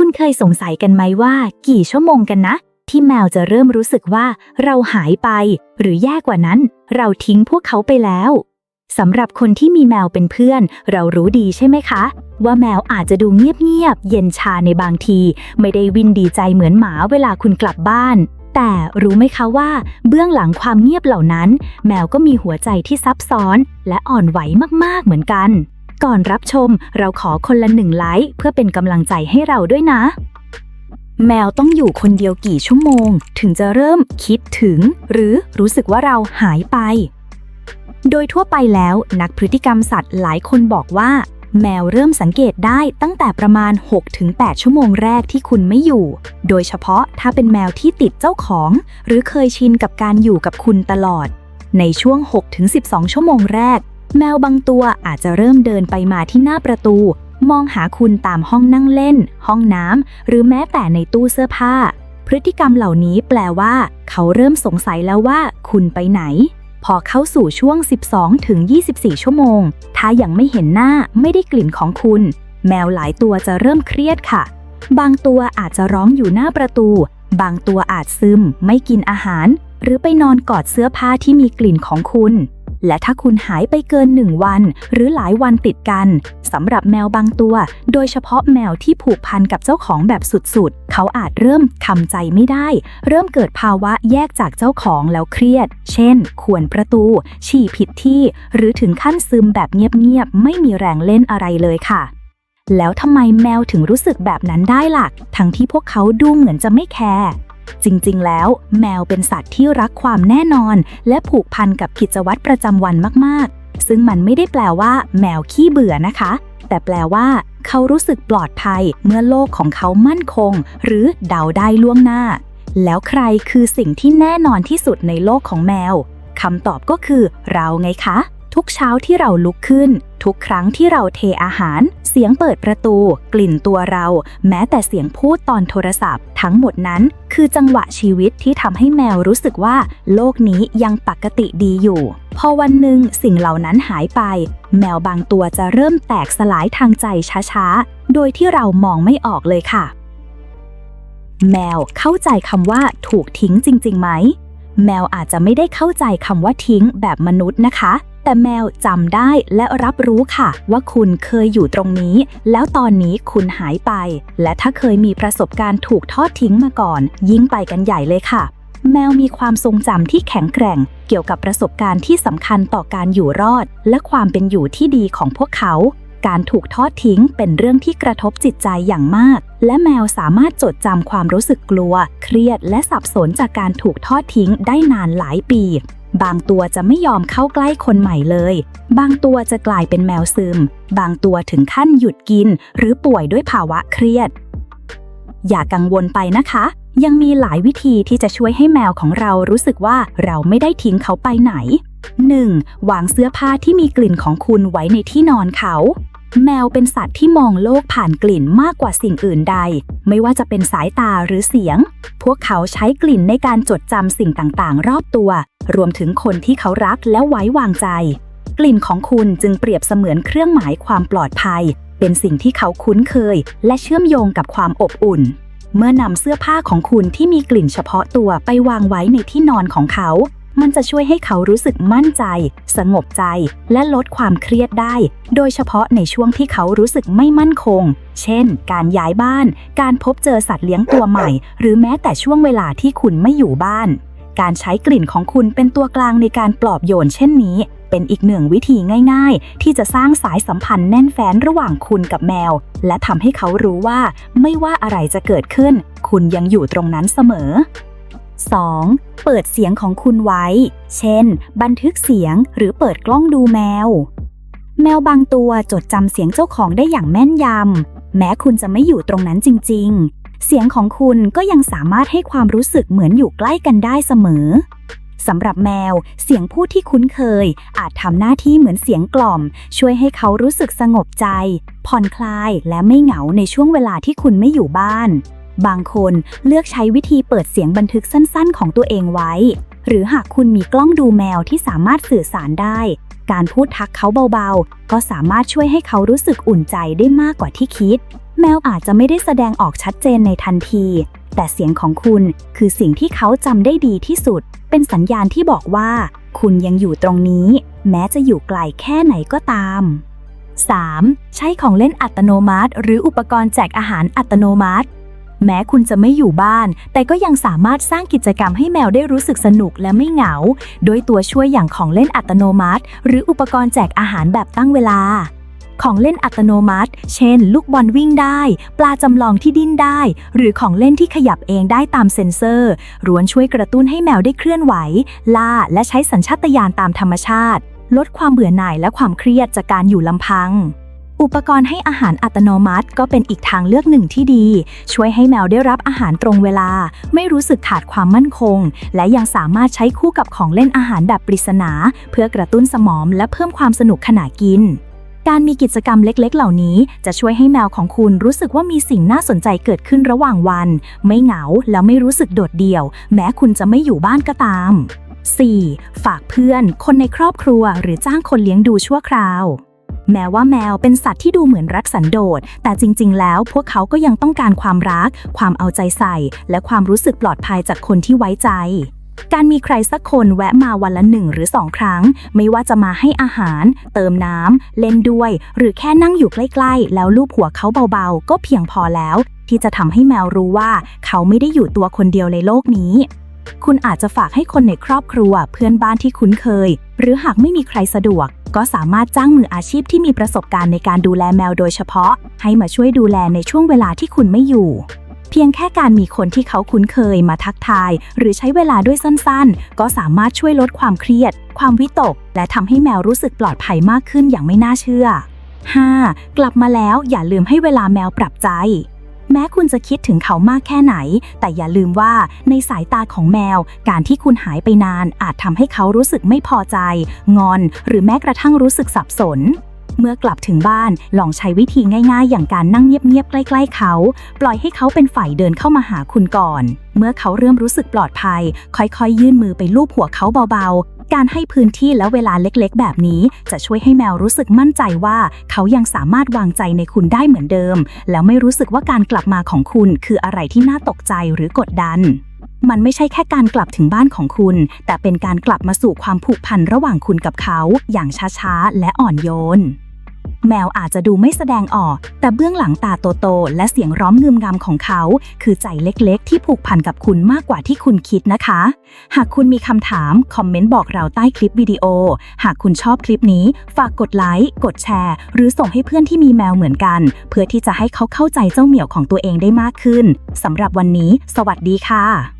คุณเคยสงสัยกันไหมว่า กี่ชั่วโมงกันนะ ที่แมวจะเริ่มรู้สึกว่าเราหายไป หรือแย่กว่านั้น เราทิ้งพวกเขาไปแล้วสำหรับคนที่มีแมวเป็นเพื่อน เรารู้ดีใช่ไหมคะ ว่าแมวอาจจะดูเงียบๆเย็นชาในบางที ไม่ได้วินดีใจเหมือนหมาเวลาคุณกลับบ้าน แต่รู้ไหมคะว่า เบื้องหลังความเงียบเหล่านั้น แมวก็มีหัวใจที่ซับซ้อน และอ่อนไหวมากๆเหมือนกัน ก่อนรับชมเราขอคนละหนึ่งไลค์เพื่อเป็นกำลังใจให้เราด้วยนะ แมวต้องอยู่คนเดียวกี่ชั่วโมง ถึงจะเริ่มคิดถึง หรือรู้สึกว่าเราหายไป โดยทั่วไปแล้วนักพฤติกรรมสัตว์หลายคนบอกว่า แมวเริ่มสังเกตได้ตั้งแต่ประมาณ 6-8 ชั่วโมงแรกที่คุณไม่อยู่ โดยเฉพาะถ้าเป็นแมวที่ติดเจ้าของ หรือเคยชินกับการอยู่กับคุณตลอดในช่วง 6-12 ชั่วโมงแรก แมวบางตัวอาจจะเริ่มเดินไปมาที่หน้าประตู มองหาคุณตามห้องนั่งเล่น ห้องน้ำหรือแม้แต่ในตู้เสื้อผ้า พฤติกรรมเหล่านี้แปลว่า เขาเริ่มสงสัยแล้วว่า คุณไปไหน พอเข้าสู่ช่วง 12ถึง24 ชั่วโมง ถ้ายังไม่เห็นหน้าไม่ได้กลิ่นของคุณ แมวหลายตัวจะเริ่มเครียดค่ะ บางตัวอาจจะร้องอยู่หน้าประตู บางตัวอาจซึม ไม่กินอาหาร หรือไปนอนกอดเสื้อผ้าที่มีกลิ่นของคุณ และถ้าคุณหายไปเกินหนึ่งวัน หรือหลายวันติดกันสำหรับแมวบางตัว โดยเฉพาะแมวที่ผูกพันกับเจ้าของแบบสุดๆ เขาอาจเริ่มทำใจไม่ได้ เริ่มเกิดภาวะแยกจากเจ้าของแล้วเครียด เช่น ขวนประตู ฉี่ผิดที่ หรือถึงขั้นซึมแบบเงียบๆ ไม่มีแรงเล่นอะไรเลยค่ะแล้วทำไมแมวถึงรู้สึกแบบนั้นได้ล่ะ ทั้งที่พวกเขาดูเหมือนจะไม่แคร์ จริงๆ แล้ว แมวเป็นสัตว์ที่รักความแน่นอน และผูกพันกับกิจวัตรประจำวันมากๆ ซึ่งมันไม่ได้แปลว่า แมวขี้เบื่อนะคะ แต่แปลว่า เขารู้สึกปลอดภัยเมื่อโลกของเขามั่นคง หรือเดาได้ล่วงหน้า แล้วใครคือสิ่งที่แน่นอนที่สุดในโลกของแมวคำตอบก็คือเราไงคะ ทุกเช้าที่เราลุกขึ้น ทุกครั้งที่เราเทอาหาร เสียงเปิดประตู กลิ่นตัวเรา แม้แต่เสียงพูดตอนโทรศัพท์ ทั้งหมดนั้น คือจังหวะชีวิตที่ทำให้แมวรู้สึกว่า โลกนี้ยังปกติดีอยู่ พอวันหนึ่งสิ่งเหล่านั้นหายไป แมวบางตัวจะเริ่มแตกสลายทางใจช้าๆ โดยที่เรามองไม่ออกเลยค่ะ แมวเข้าใจคำว่า ถูกทิ้งจริงๆไหมแมวอาจจะไม่ได้เข้าใจคำว่าทิ้งแบบมนุษย์นะคะ แต่แมวจำได้และรับรู้ค่ะ ว่าคุณเคยอยู่ตรงนี้ แล้วตอนนี้คุณหายไป และถ้าเคยมีประสบการณ์ถูกทอดทิ้งมาก่อน ยิ่งไปกันใหญ่เลยค่ะ แมวมีความทรงจำที่แข็งแกร่ง เกี่ยวกับประสบการณ์ที่สำคัญต่อการอยู่รอด และความเป็นอยู่ที่ดีของพวกเขาการถูกทอดทิ้งเป็นเรื่องที่กระทบจิตใจอย่างมาก และแมวสามารถจดจำความรู้สึกกลัว เครียดและสับสนจากการถูกทอดทิ้งได้นานหลายปี บางตัวจะไม่ยอมเข้าใกล้คนใหม่เลย บางตัวจะกลายเป็นแมวซึม บางตัวถึงขั้นหยุดกิน หรือป่วยด้วยภาวะเครียด อย่ากังวลไปนะคะ ยังมีหลายวิธีที่จะช่วยให้แมวของเรารู้สึกว่าเราไม่ได้ทิ้งเขาไปไหน 1. วางเสื้อผ้าที่มีกลิ่นของคุณไว้ในที่นอนเขา แมวเป็นสัตว์ที่มองโลกผ่านกลิ่นมากกว่าสิ่งอื่นใด ไม่ว่าจะเป็นสายตาหรือเสียง พวกเขาใช้กลิ่นในการจดจำสิ่งต่างๆ รอบตัว รวมถึงคนที่เขารักและไว้วางใจ กลิ่นของคุณจึงเปรียบเสมือนเครื่องหมายความปลอดภัย เป็นสิ่งที่เขาคุ้นเคย และเชื่อมโยงกับความอบอุ่น เมื่อนำเสื้อผ้าของคุณที่มีกลิ่นเฉพาะตัวไปวางไว้ในที่นอนของเขา มันจะช่วยให้เขารู้สึกมั่นใจ สงบใจ และลดความเครียดได้ โดยเฉพาะในช่วงที่เขารู้สึกไม่มั่นคง เช่น การย้ายบ้าน การพบเจอสัตว์เลี้ยงตัวใหม่ หรือแม้แต่ช่วงเวลาที่คุณไม่อยู่บ้าน การใช้กลิ่นของคุณเป็นตัวกลางในการปลอบโยนเช่นนี้ เป็นอีกหนึ่งวิธีง่ายๆ ที่จะสร้างสายสัมพันธ์แน่นแฟ้นระหว่างคุณกับแมว และทำให้เขารู้ว่า ไม่ว่าอะไรจะเกิดขึ้น คุณยังอยู่ตรงนั้นเสมอ 2. เปิดเสียงของคุณไว้ เช่น บันทึกเสียงหรือเปิดกล้องดูแมว แมวบางตัวจดจำเสียงเจ้าของได้อย่างแม่นยำแม้คุณจะไม่อยู่ตรงนั้นจริงๆ เสียงของคุณก็ยังสามารถให้ความรู้สึกเหมือนอยู่ใกล้กันได้เสมอสำหรับแมว เสียงพูดที่คุ้นเคย อาจทำหน้าที่เหมือนเสียงกล่อม ช่วยให้เขารู้สึกสงบใจ ผ่อนคลายและไม่เหงาในช่วงเวลาที่คุณไม่อยู่บ้าน บางคนเลือกใช้วิธีเปิดเสียงบันทึกสั้นๆ ของตัวเองไว้ หรือหากคุณมีกล้องดูแมวที่สามารถสื่อสารได้ การพูดทักเขาเบาๆ ก็สามารถช่วยให้เขารู้สึกอุ่นใจได้มากกว่าที่คิด แมวอาจจะไม่ได้แสดงออกชัดเจนในทันที แต่เสียงของคุณคือสิ่งที่เขาจำได้ดีที่สุด เป็นสัญญาณที่บอกว่า คุณยังอยู่ตรงนี้ แม้จะอยู่ไกลแค่ไหนก็ตาม 3. ใช้ของเล่นอัตโนมัติ หรืออุปกรณ์แจกอาหารอัตโนมัติ แม้คุณจะไม่อยู่บ้าน แต่ก็ยังสามารถสร้างกิจกรรมให้แมวได้รู้สึกสนุกและไม่เหงา โดยตัวช่วยอย่างของเล่นอัตโนมัติ หรืออุปกรณ์แจกอาหารแบบตั้งเวลา ของเล่นอัตโนมัติ เช่น ลูกบอลวิ่งได้ ปลาจำลองที่ดิ้นได้ หรือของเล่นที่ขยับเองได้ตามเซ็นเซอร์ล้วนช่วยกระตุ้นให้แมวได้เคลื่อนไหว ล่า และใช้สัญชาตญาณตามธรรมชาติ ลดความเบื่อหน่ายและความเครียดจากการอยู่ลำพัง อุปกรณ์ให้อาหารอัตโนมัติ ก็เป็นอีกทางเลือกหนึ่งที่ดี ช่วยให้แมวได้รับอาหารตรงเวลา ไม่รู้สึกขาดความมั่นคง และยังสามารถใช้คู่กับของเล่นอาหารแบบปริศนา เพื่อกระตุ้นสมองและเพิ่มความสนุกขณะกิน การมีกิจกรรมเล็กๆ เหล่านี้ จะช่วยให้แมวของคุณรู้สึกว่ามีสิ่งน่าสนใจเกิดขึ้นระหว่างวัน ไม่เหงาและไม่รู้สึกโดดเดี่ยว แม้คุณจะไม่อยู่บ้านก็ตาม 4. ฝากเพื่อน คนในครอบครัว หรือจ้างคนเลี้ยงดูชั่วคราว แม้ว่าแมวเป็นสัตว์ที่ดูเหมือนรักสันโดษ แต่จริง ๆ แล้วพวกเขาก็ยังต้องการความรัก ความเอาใจใส่ และความรู้สึกปลอดภัยจากคนที่ไว้ใจการมีใครสักคนแวะมาวันละหนึ่งหรือสองครั้ง ไม่ว่าจะมาให้อาหาร เติมน้ำ เล่นด้วย หรือแค่นั่งอยู่ใกล้ๆ แล้วลูบหัวเขาเบาๆ ก็เพียงพอแล้ว ที่จะทำให้แมวรู้ว่า เขาไม่ได้อยู่ตัวคนเดียวในโลกนี้ คุณอาจจะฝากให้คนในครอบครัวเพื่อนบ้านที่คุ้นเคย หรือหากไม่มีใครสะดวก ก็สามารถจ้างมืออาชีพที่มีประสบการณ์ในการดูแลแมวโดยเฉพาะ ให้มาช่วยดูแลในช่วงเวลาที่คุณไม่อยู่ เพียงแค่การมีคนที่เขาคุ้นเคยมาทักทาย หรือใช้เวลาด้วยสั้นๆ ก็สามารถช่วยลดความเครียด ความวิตก และทำให้แมวรู้สึกปลอดภัยมากขึ้นอย่างไม่น่าเชื่อ 5. กลับมาแล้วอย่าลืมให้เวลาแมวปรับใจ แม้คุณจะคิดถึงเขามากแค่ไหน แต่อย่าลืมว่าในสายตาของแมว การที่คุณหายไปนาน อาจทำให้เขารู้สึกไม่พอใจ งอน หรือแม้กระทั่งรู้สึกสับสน เมื่อกลับถึงบ้านลองใช้วิธีง่ายๆ อย่างการนั่งเงียบๆใกล้ ๆ เขา ปล่อยให้เขาเป็นฝ่ายเดินเข้ามาหาคุณก่อน เมื่อเขาเริ่มรู้สึกปลอดภัย ค่อยๆ ยื่นมือไปลูบหัวเขาเบาๆ การให้พื้นที่และเวลาเล็กๆ แบบนี้ จะช่วยให้แมวรู้สึกมั่นใจว่า เขายังสามารถวางใจในคุณได้เหมือนเดิม แล้วไม่รู้สึกว่าการกลับมาของคุณคืออะไรที่น่าตกใจหรือกดดันมันไม่ใช่แค่การกลับถึงบ้านของคุณ แต่เป็นการกลับมาสู่ความผูกพันระหว่างคุณกับเขา อย่างช้าๆ และอ่อนโยน แมวอาจจะดูไม่แสดงออก แต่เบื้องหลังตาโตๆและเสียงร้องงึมงำของเขา คือใจเล็กๆ ที่ผูกพันกับคุณมากกว่าที่คุณคิดนะคะ หากคุณมีคำถาม คอมเมนต์บอกเราใต้คลิปวิดีโอ หากคุณชอบคลิปนี้ ฝากกดไลค์กดแชร์ หรือส่งให้เพื่อนที่มีแมวเหมือนกัน เพื่อที่จะให้เขาเข้าใจเจ้าเหมียวของตัวเองได้มากขึ้นสำหรับวันนี้ สวัสดีค่ะ